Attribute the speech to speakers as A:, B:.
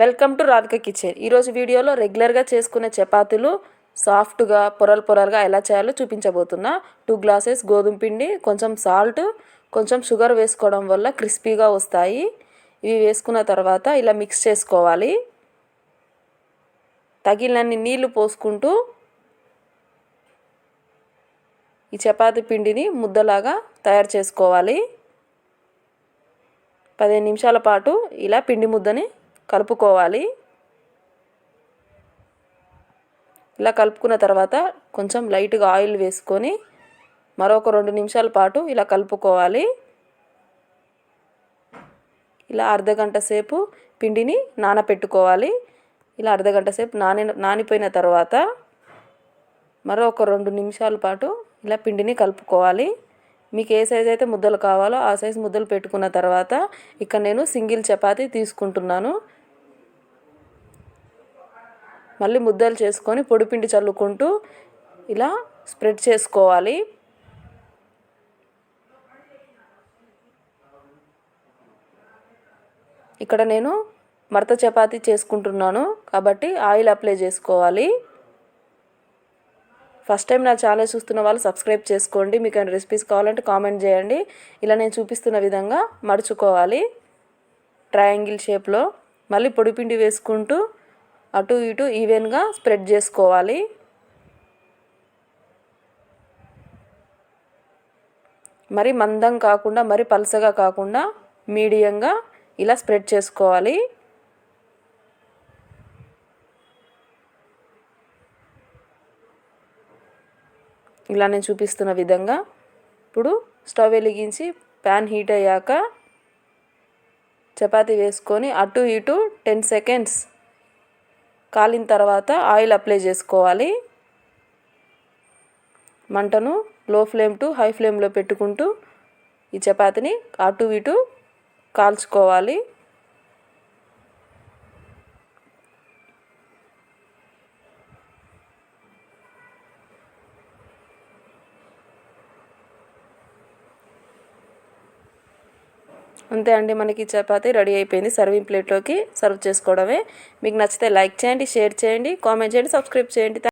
A: Welcome to Radhika kitchen. ఈరోజు వీడియోలో రెగ్యులర్గా చేసుకునే చపాతీలు సాఫ్ట్గా పొరలు పొరలుగా ఎలా చేయాలో చూపించబోతున్నా. టూ గ్లాసెస్ గోధుమ పిండి కొంచెం సాల్ట్ కొంచెం షుగర్ వేసుకోవడం వల్ల క్రిస్పీగా వస్తాయి. ఇవి వేసుకున్న తర్వాత ఇలా మిక్స్ చేసుకోవాలి. తగిలినన్ని నీళ్ళు పోసుకుంటూ ఈ చపాతీ పిండిని ముద్దలాగా తయారు చేసుకోవాలి. పదిహేను నిమిషాల పాటు ఇలా పిండి ముద్దని కలుపుకోవాలి. ఇలా కలుపుకున్న తర్వాత కొంచెం లైట్గా ఆయిల్ వేసుకొని మరొక రెండు నిమిషాల పాటు ఇలా కలుపుకోవాలి. ఇలా అర్ధగంట సేపు పిండిని నానపెట్టుకోవాలి. ఇలా అర్ధగంట సేపు నాని నానిపోయిన తర్వాత మరో ఒక రెండు నిమిషాల పాటు ఇలా పిండిని కలుపుకోవాలి. మీకు ఏ సైజ్ అయితే ముద్దలు కావాలో ఆ సైజ్ ముద్దలు పెట్టుకున్న తర్వాత ఇక్కడ నేను సింగిల్ చపాతీ తీసుకుంటున్నాను. మళ్ళీ ముద్దలు చేసుకొని పొడిపిండి చల్లుకుంటూ ఇలా స్ప్రెడ్ చేసుకోవాలి. ఇక్కడ నేను మడత చపాతి చేసుకుంటున్నాను కాబట్టి ఆయిల్ అప్లై చేసుకోవాలి. ఫస్ట్ టైం నా ఛానల్ చూస్తున్న వాళ్ళు సబ్స్క్రైబ్ చేసుకోండి. మీకు ఏమైనా రెసిపీస్ కావాలంటే కామెంట్ చేయండి. ఇలా నేను చూపిస్తున్న విధంగా మడుచుకోవాలి. ట్రయాంగిల్ షేప్లో మళ్ళీ పొడిపిండి వేసుకుంటూ అటు ఇటు ఈవెన్గా స్ప్రెడ్ చేసుకోవాలి. మరి మందం కాకుండా మరి పలసగా కాకుండా మీడియంగా ఇలా స్ప్రెడ్ చేసుకోవాలి. ఇలా నేను చూపిస్తున్న విధంగా ఇప్పుడు స్టవ్ వెలిగించి ప్యాన్ హీట్ అయ్యాక చపాతీ వేసుకొని అటు ఇటు టెన్ సెకండ్స్ కాలిన తర్వాత ఆయిల్ అప్లై చేసుకోవాలి. మంటను లో ఫ్లేమ్ టు హై ఫ్లేమ్లో పెట్టుకుంటూ ఈ చపాతీని అటు ఇటు కాల్చుకోవాలి. అంతే అండి మనకి చపాతీ రెడీ అయిపోయింది. సర్వింగ్ ప్లేట్లోకి సర్వ్ చేసుకోవడమే. మీకు నచ్చితే లైక్ చేయండి షేర్ చేయండి కామెంట్ చేయండి సబ్స్క్రైబ్ చేయండి.